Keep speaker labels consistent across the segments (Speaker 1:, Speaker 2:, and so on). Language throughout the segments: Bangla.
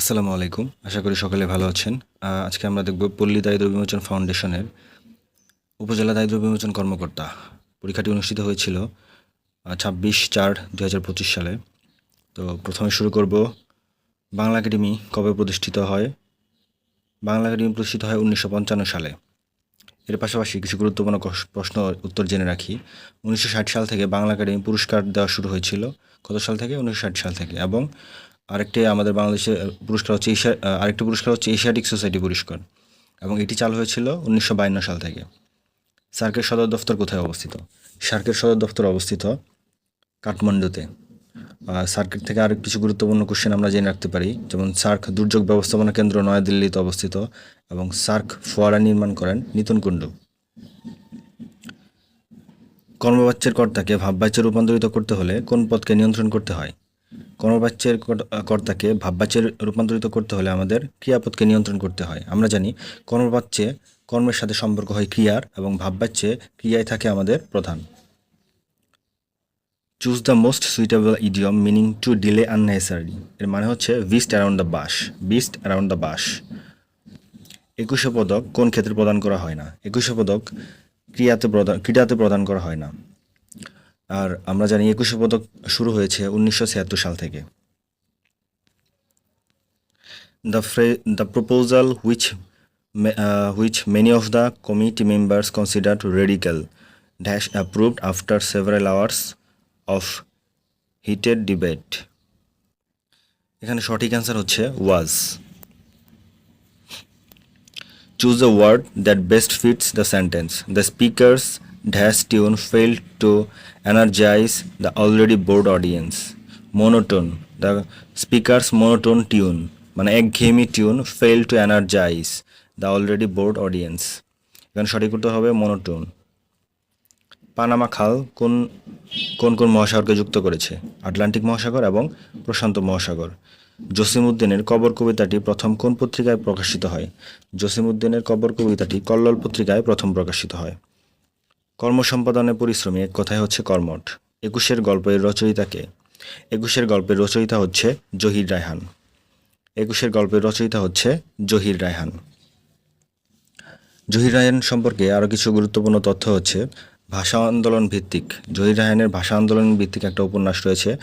Speaker 1: আসসালামু আলাইকুম। আশা করি সকলে ভালো আছেন। আজকে আমরা দেখব পল্লী দারিদ্র বিমোচন ফাউন্ডেশনের উপজেলা দারিদ্র বিমোচন কর্মকর্তা। পরীক্ষাটি অনুষ্ঠিত হয়েছিল ছাব্বিশ চার দু সালে। তো প্রথমে শুরু করব, বাংলা একাডেমি কবে প্রতিষ্ঠিত হয়? বাংলা একাডেমি প্রতিষ্ঠিত হয় উনিশশো পঞ্চান্ন সালে। এর পাশাপাশি কিছু গুরুত্বপূর্ণ প্রশ্ন উত্তর জেনে রাখি। উনিশশো ষাট সাল থেকে বাংলা একাডেমি পুরস্কার দেওয়া শুরু হয়েছিল। কত সাল থেকে? উনিশশো ষাট সাল থেকে। এবং আরেকটি আমাদের বাংলাদেশের পুরস্কার হচ্ছে এশিয়া আরেকটি পুরস্কার হচ্ছে এশিয়াটিক সোসাইটি পুরস্কার। এবং এটি চালু হয়েছিল উনিশশো বায়ান্ন সাল থেকে। সার্কের সদর দফতর কোথায় অবস্থিত? সার্কের সদর দফতর অবস্থিত কাঠমান্ডুতে। সার্কের থেকে আরেক কিছু গুরুত্বপূর্ণ কোশ্চেন আমরা জেনে রাখতে পারি। যেমন, সার্ক দুর্যোগ ব্যবস্থাপনা কেন্দ্র নয়াদিল্লিতে অবস্থিত এবং সার্ক ফোয়ারা নির্মাণ করেন নিতুন কুণ্ডু। কর্মবাচ্যের কর্তাকে ভাববাচ্যে রূপান্তরিত করতে হলে কোন পদকে নিয়ন্ত্রণ করতে হয়? কর্মবাচ্যের কর- কর্তাকে ভাববাচ্যে রূপান্তরিত করতে হলে আমাদের ক্রিয়াপদকে নিয়ন্ত্রণ করতে হয়। আমরা জানি কর্মবাচ্যে কর্মের সাথে সম্পর্ক হয় ক্রিয়ার এবং ভাববাচ্যে ক্রিয়ায় থাকে আমাদের প্রধান। Choose the most suitable idiom meaning to delay unnecessary এর মানে হচ্ছে beat around the bush beat around the bush Ekushey Padak কোন ক্ষেত্রে প্রদান করা হয় না? একুশে পদক ক্রিয়াতে প্রদান ক্রীড়াতে প্রদান করা হয় না। আর আমরা জানি একুশে পদক শুরু হয়েছে উনিশশো ছিয়াত্তর সাল থেকে। The fray the proposal which which many of the committee members consider radical dash approved after several hours of heated debate এখানে সঠিক অ্যান্সার হচ্ছে was choose the word that best fits the sentence the speakers dash tune failed to energize the already bored audience. Monotone. The speaker's monotone tune মানে একঘেয়েমি tune fail to energize the already bored audience এখানে সঠিক করতে হবে মনোটোন পানামা খাল কোন কোন কোন মহাসাগরকে যুক্ত করেছে? আটলান্টিক মহাসাগর এবং প্রশান্ত মহাসাগর। জসিমউদ্দিনের কবর কবিতাটি প্রথম কোন পত্রিকায় প্রকাশিত হয়? জসিমউদ্দিনের কবর কবিতাটি কল্লোল পত্রিকায় প্রথম প্রকাশিত হয়। কর্মসম্পাদনে পরিশ্রমী এক কথায় হচ্ছে কর্মঠ। একুশের গল্পের রচয়িতাকে। একুশের গল্পের রচয়িতা হচ্ছে জহির রায়হান। একুশের গল্পের রচয়িতা হচ্ছে জহির রায়হান। জহির রায়হান সম্পর্কে আরও কিছু গুরুত্বপূর্ণ তথ্য হচ্ছে, ভাষা আন্দোলন ভিত্তিক। জহির রায়হানের ভাষা আন্দোলন ভিত্তিক একটা উপন্যাস রয়েছে,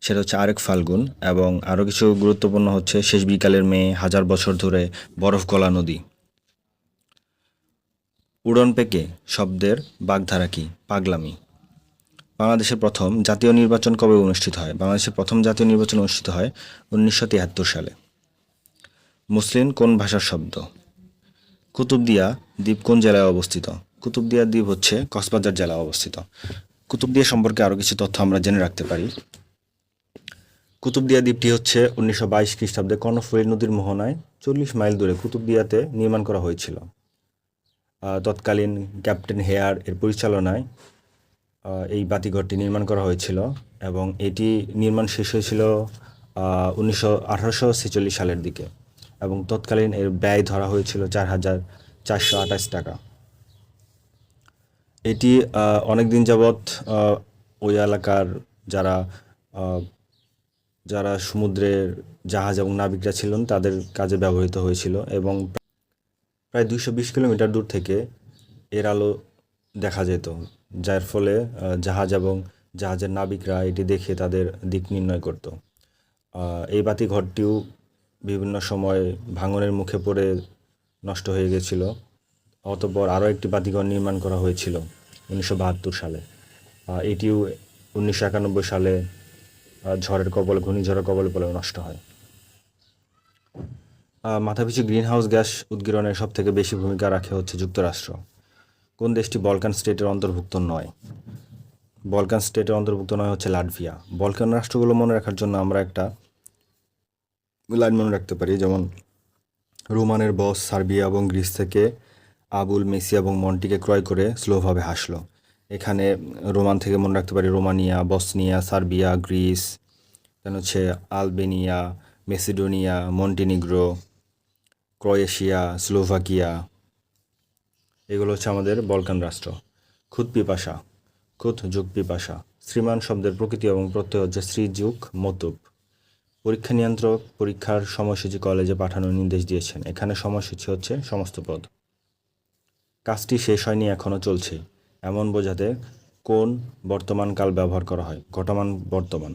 Speaker 1: সেটা হচ্ছে আরেক ফাল্গুন এবং আরও কিছু গুরুত্বপূর্ণ হচ্ছে, শেষ বিকালের মেয়ে, হাজার বছর ধরে বরফ গলা নদী। উড়ন পেকে শব্দের বাগধারা কি? পাগলামি। বাংলাদেশের প্রথম জাতীয় নির্বাচন কবে অনুষ্ঠিত হয়? বাংলাদেশের প্রথম জাতীয় নির্বাচন অনুষ্ঠিত হয় উনিশশো তিয়াত্তর সালে। মুসলিম কোন ভাষার শব্দ? কুতুবদিয়া দ্বীপ কোন জেলায় অবস্থিত? কুতুবদিয়া দ্বীপ হচ্ছে কক্সবাজার জেলায় অবস্থিত। কুতুবদিয়া সম্পর্কে আরও কিছু তথ্য আমরা জেনে রাখতে পারি। কুতুবদিয়া দ্বীপটি হচ্ছে উনিশশো বাইশ খ্রিস্টাব্দে কর্ণফুলী নদীর মোহনায় চল্লিশ মাইল দূরে কুতুবদিয়াতে নির্মাণ করা হয়েছিল। তৎকালীন ক্যাপ্টেন হেয়ার এর পরিচালনায় এই বাতিঘরটি নির্মাণ করা হয়েছিল এবং এটি নির্মাণ শেষ হয়েছিল উনিশশো সালের দিকে এবং তৎকালীন এর ব্যয় ধরা হয়েছিল চার হাজার চারশো আঠাশ টাকা। এটি অনেক দিন যাবৎ ওই এলাকার যারা যারা সমুদ্রের জাহাজ এবং নাবিকরা ছিলেন তাদের কাজে ব্যবহৃত হয়েছিল এবং প্রায় দুইশো বিশ কিলোমিটার দূর থেকে এর আলো দেখা যেত, যার ফলে জাহাজ এবং জাহাজের নাবিকরা এটি দেখে তাদের দিক নির্ণয় করত। এই বাতি ঘরটিও বিভিন্ন সময় ভাঙনের মুখে পড়ে নষ্ট হয়ে গেছিল। অতঃপর আরও একটি বাতিঘর নির্মাণ করা হয়েছিল উনিশশো বাহাত্তর সালে। এটিও উনিশশো একানব্বই সালে ঝড়ের কবল, ঘূর্ণিঝড়ের কবল বলে নষ্ট হয়। মাথাপিছু গ্রিন হাউস গ্যাস উদ্গীরণের সব থেকে বেশি ভূমিকা রাখে হচ্ছে যুক্তরাষ্ট্র। কোন দেশটি বলকান স্টেটের অন্তর্ভুক্ত নয়? বলকান স্টেটের অন্তর্ভুক্ত নয় হচ্ছে লাটভিয়া। বলকান রাষ্ট্রগুলো মনে রাখার জন্য আমরা একটা লাইন মনে রাখতে পারি, যেমন রোমানের বস সার্বিয়া এবং গ্রিস থেকে আবুল মেসি এবং মন্টিকে ক্রয় করে স্লোভাবে হাসলো। এখানে রোমান থেকে মনে রাখতে পারি Romania, Bosnia, Serbia, Greece, then হচ্ছে Albania, Macedonia, Montenegro Croatia, Slovakia, এগুলো হচ্ছে আমাদের বলকান রাষ্ট্র। খুদ পিপাসা, খুদ যুগ পিপাসা, শ্রীমান শব্দের প্রকৃতি এবং প্রত্যয় হচ্ছে শ্রীযুগ মতুব। পরীক্ষা নিয়ন্ত্রক পরীক্ষার সময়সূচি কলেজে পাঠানোর নির্দেশ দিয়েছেন। এখানে সময়সূচি হচ্ছে সমস্ত পদ। কাজটি শেষ হয়নি এখনও চলছে। এমন বোঝাতে কোন বর্তমান কাল ব্যবহার করা হয়? ঘটমান বর্তমান।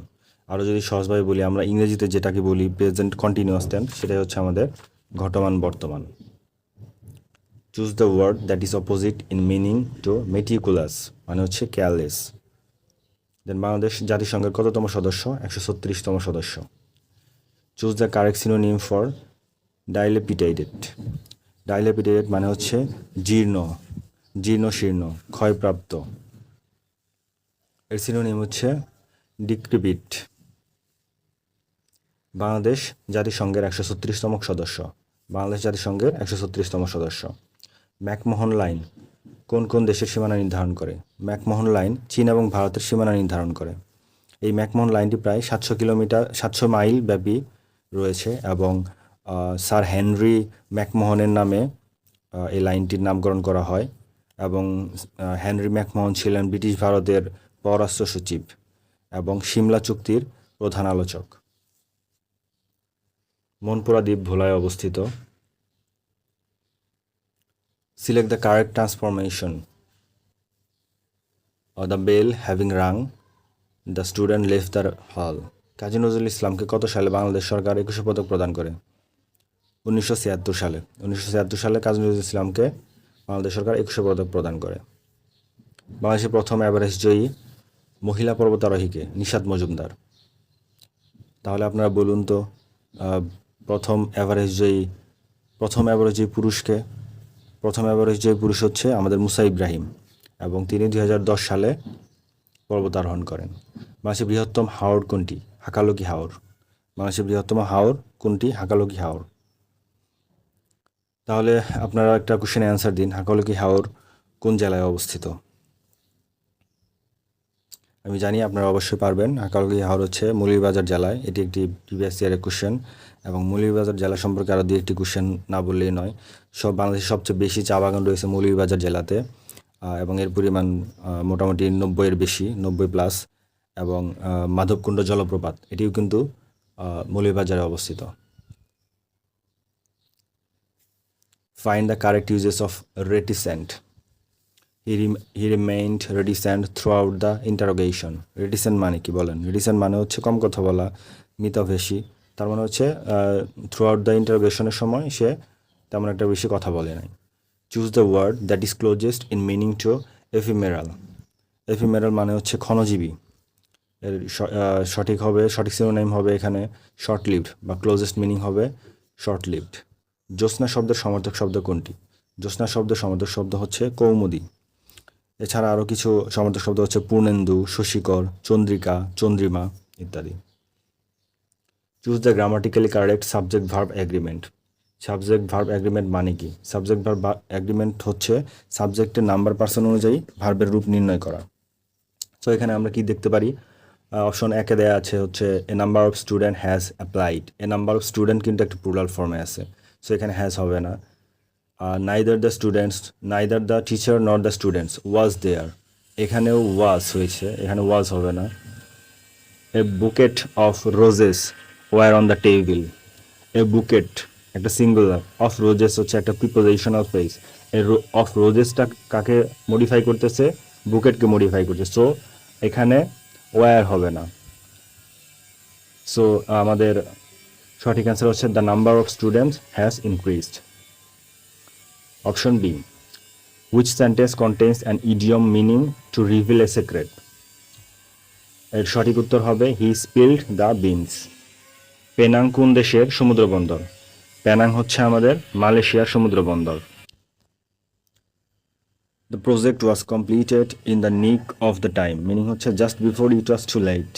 Speaker 1: আরও যদি সহজভাবে বলি, আমরা ইংরেজিতে যেটাকে বলি, প্রেজেন্ট কন্টিনিউয়াস টেন্স, সেটাই হচ্ছে আমাদের ঘটমান বর্তমান। Choose the word that is opposite in meaning to meticulous মানে হচ্ছে কেয়ারলেস দেন বাংলাদেশ জাতিসংঘের কততম সদস্য? একশো ছত্রিশতম সদস্য। Choose the correct synonym for dilapidated dilapidated মানে হচ্ছে জীর্ণ জীর্ণ শীর্ণ ক্ষয়প্রাপ্ত। এর সিনোনিম হচ্ছে ডিক্রিপিট বাংলাদেশ জাতিসংঘের একশো ছত্রিশতম সদস্য। বাংলাদেশ জাতিসংঘের একশো ছত্রিশতম সদস্য। ম্যাকমোহন লাইন কোন কোন দেশের সীমানা নির্ধারণ করে? ম্যাকমোহন লাইন চীন এবং ভারতের সীমানা নির্ধারণ করে। এই ম্যাকমোহন লাইনটি প্রায় সাতশো কিলোমিটার, সাতশো মাইল ব্যাপী রয়েছে এবং স্যার হেনরি ম্যাকমোহনের নামে এই লাইনটির নামকরণ করা হয় এবং হেনরি ম্যাকমোহন ছিলেন ব্রিটিশ ভারতের পররাষ্ট্র সচিব এবং সিমলা চুক্তির প্রধান আলোচক। মনপুরা দ্বীপ ভোলায় অবস্থিত। Select the correct transformation uh the bell having rung the student left the hall Kazi Nazrul ইসলামকে কত সালে বাংলাদেশ সরকার একুশে পদক প্রদান করে? উনিশশো ছিয়াত্তর সালে। উনিশশো ছিয়াত্তর সালে কাজী নজরুল ইসলামকে বাংলাদেশ সরকার একুশে পদক প্রদান করে। বাংলাদেশের প্রথম এভারেস্ট জয়ী মহিলা পর্বতারোহীকে নিশাদ মজুমদার। তাহলে আপনারা বলুন তো প্রথম এভারেস্ট জয়ী প্রথম অ্যাভারেজ জয়ী পুরুষকে, প্রথম এভারেস্ট জয়ী পুরুষ হচ্ছে আমাদের মুসা ইব্রাহিম এবং তিনি দুই হাজার দশ সালে পর্বতারোহণ করেন। বাংলাদেশের বৃহত্তম হাওর কোনটি? হাকালকি হাওর। বাংলাদেশের বৃহত্তম হাওর কোনটি? হাকালকি হাওর। তাহলে আপনারা একটা কোশ্চেনে অ্যান্সার দিন। হাকালকি হাওর কোন জেলায় অবস্থিত? আমি জানি আপনারা অবশ্যই পারবেন। হাকালকি হাওর হচ্ছে মৌলভীবাজার জেলায়। এটি একটি প্রিভিয়াস ইয়ারের কোশ্চেন এবং মৌলভীবাজার জেলা সম্পর্কে আরও দু একটি কোশ্চেন না বললেই নয়। সব বাংলাদেশের সবচেয়ে বেশি চা বাগান রয়েছে মৌলভীবাজার জেলাতে এবং এর পরিমাণ মোটামুটি নব্বইয়ের বেশি নব্বই প্লাস এবং মাধবকুণ্ড জলপ্রপাত। এটিও কিন্তু আহ, মৌলভীবাজারে অবস্থিত। Find the correct uses of reticent. He, rem- he remained reticent throughout the interrogation. Reticent মানে কি বলেন? Reticent মানে হচ্ছে কম কথা বলা মিতভেষী। তার মানে হচ্ছে থ্রু আউট দ্য ইন্টারোগেশনের সময় সে তেমন একটা বেশি কথা বলে নাই। Choose the word that is closest in meaning to ephemeral ephemeral মানে হচ্ছে ক্ষণজীবী। এর সঠিক হবে সঠিক সিনোনাইম হবে এখানে শর্ট লিভড বা ক্লোজেস্ট মিনিং হবে শর্ট লিভড জ্যোৎস্না শব্দের সমর্থক শব্দ কোনটি? জ্যোৎস্না শব্দের সমর্থক শব্দ হচ্ছে কৌমুদী। এছাড়া আরও কিছু সমর্থক শব্দ হচ্ছে পূর্ণেন্দু, শশীকর, চন্দ্রিকা, চন্দ্রিমা ইত্যাদি। Choose the grammatically correct subject verb agreement subject verb agreement মানে কি? সাবজেক্ট ভার্ব এগ্রিমেন্ট হচ্ছে সাবজেক্টের নাম্বার পার্সন অনুযায়ী ভার্বের রূপ নির্ণয় করা। সো এখানে আমরা কি দেখতে পারি? অপশন একে দেয়া আছে হচ্ছে a number of student has applied a number of student কিন্তু একটা প্লুরাল ফর্মে আছে। সো এখানে হ্যাজ হবে না। Neither the students neither the teacher not the students was there এখানেও ওয়াজ হয়েছে, এখানে ওয়াজ হবে না। A bouquet of roses were on the table a bouquet একটা সিঙ্গুলার অফ রোজেস হচ্ছে একটা preposition of phrase a of রোজেসটা কাকে মডিফাই করতেছে? বুকেটকে মডিফাই করছে সো এখানে ওয়ার হবে না। সো আমাদের সঠিক অ্যান্সার হচ্ছে the number of students has increased option B which sentence contains an idiom meaning to reveal a secret এর সঠিক উত্তর হবে he spilled the beans Penang কোন দেশের সমুদ্র বন্দর পেনাং হচ্ছে আমাদের মালয়েশিয়ার সমুদ্র বন্দর The project was completed in the nick of the time, meaning হচ্ছে just before it was too late.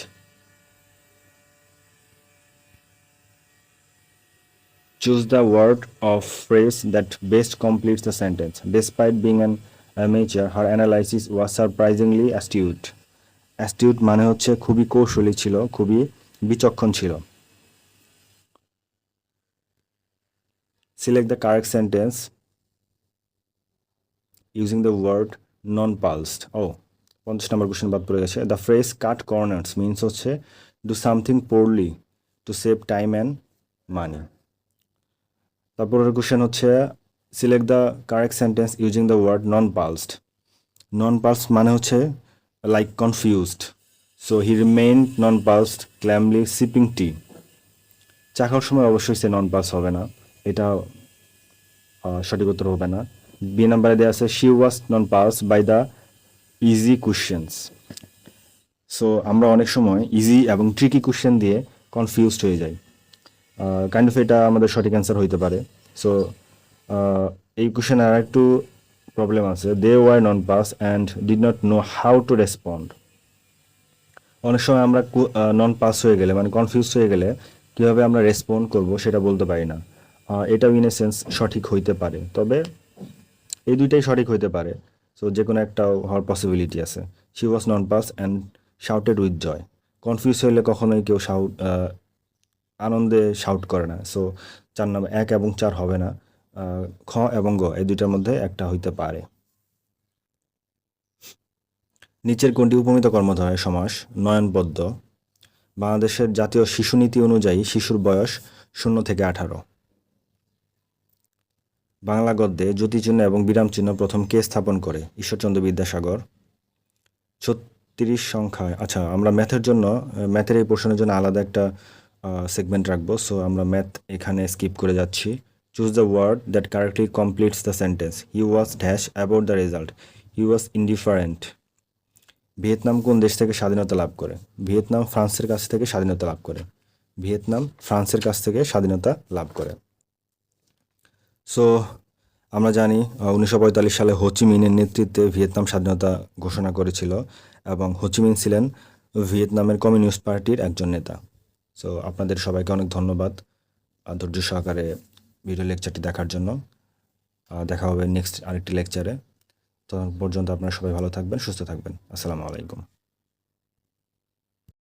Speaker 1: Choose the word or phrase that best completes the sentence. Despite being an amateur, her analysis was surprisingly astute. Astute মানে হচ্ছে খুবই কৌশলী ছিল খুবই বিচক্ষণ ছিল Select the correct sentence using the word non-pulsed. Oh, পঞ্চাশ নম্বর কোশ্চেন বাদ পড়ে গেছে the phrase cut corners means হচ্ছে do something poorly to save time and money তারপরের কোশ্চেন হচ্ছে select the correct sentence using the word nonplussed nonplussed মানে হচ্ছে like confused so he remain nonplussed calmly sipping tea চা খাওয়ার সময় অবশ্যই সে নন পাস হবে না। এটা সঠিক উত্তর হবে না। বি নাম্বারে দেওয়া আছে she was nonplussed by the easy questions so আমরা অনেক সময় ইজি এবং ট্রিকি কোশ্চেন দিয়ে কনফিউজড হয়ে যাই। কাইন্ড অফ এটা আমাদের সঠিক অ্যান্সার হইতে পারে। সো এই কোশ্চেন আর একটু প্রবলেম আছে। They were nonplussed and did not know how to respond অনেক সময় আমরা নন পাস হয়ে গেলে মানে কনফিউজ হয়ে গেলে কীভাবে আমরা রেসপন্ড করব সেটা বলতে পারি না। এটাও ইন এ সেন্স সঠিক হইতে পারে। তবে এই দুইটাই সঠিক হইতে পারে। সো যে কোনো একটা হওয়ার পসিবিলিটি আছে। She was nonplussed and shouted with joy confuse হইলে কখনোই কেউ শাউট আনন্দে শাউট করে না। সো চার নাম্বার এক এবং চার হবে না। খ এবং গ, এই দুইটার মধ্যে একটা হইতে পারে। নিচের কোনটি উপমিত কর্মধারয় সমাস? নয়নবদ্ধ। বাংলাদেশের জাতীয় শিশু নীতি অনুযায়ী শিশুর বয়স শূন্য থেকে আঠারো। বাংলা গদ্যে জ্যোতিচিহ্ন এবং বিরাম চিহ্ন প্রথম কে স্থাপন করে? ঈশ্বরচন্দ্র বিদ্যাসাগর। ছত্রিশ সংখ্যায় আচ্ছা আমরা ম্যাথের জন্য ম্যাথের এই পোর্শনের জন্য আলাদা একটা সেগমেন্ট রাখব। সো আমরা ম্যাথ এখানে স্কিপ করে যাচ্ছি। Choose the word that correctly completes the sentence he was dash about the result he was indifferent Vietnam কোন দেশ থেকে স্বাধীনতা লাভ করে? ভিয়েতনাম ফ্রান্সের কাছ থেকে স্বাধীনতা লাভ করে। ভিয়েতনাম ফ্রান্সের কাছ থেকে স্বাধীনতা লাভ করে। সো আমরা জানি উনিশশো পঁয়তাল্লিশ সালে হোচিমিনের নেতৃত্বে ভিয়েতনাম স্বাধীনতা ঘোষণা করেছিল এবং হোচিমিন ছিলেন ভিয়েতনামের কমিউনিস্ট পার্টির একজন নেতা। সো আপনাদের সবাইকে অনেক ধন্যবাদ ধৈর্য সহকারে ভিডিও লেকচারটি দেখার জন্য। দেখা হবে নেক্সট আরেকটি লেকচারে তখন পর্যন্ত আপনারা সবাই ভালো থাকবেন, সুস্থ থাকবেন। আসসালামু আলাইকুম।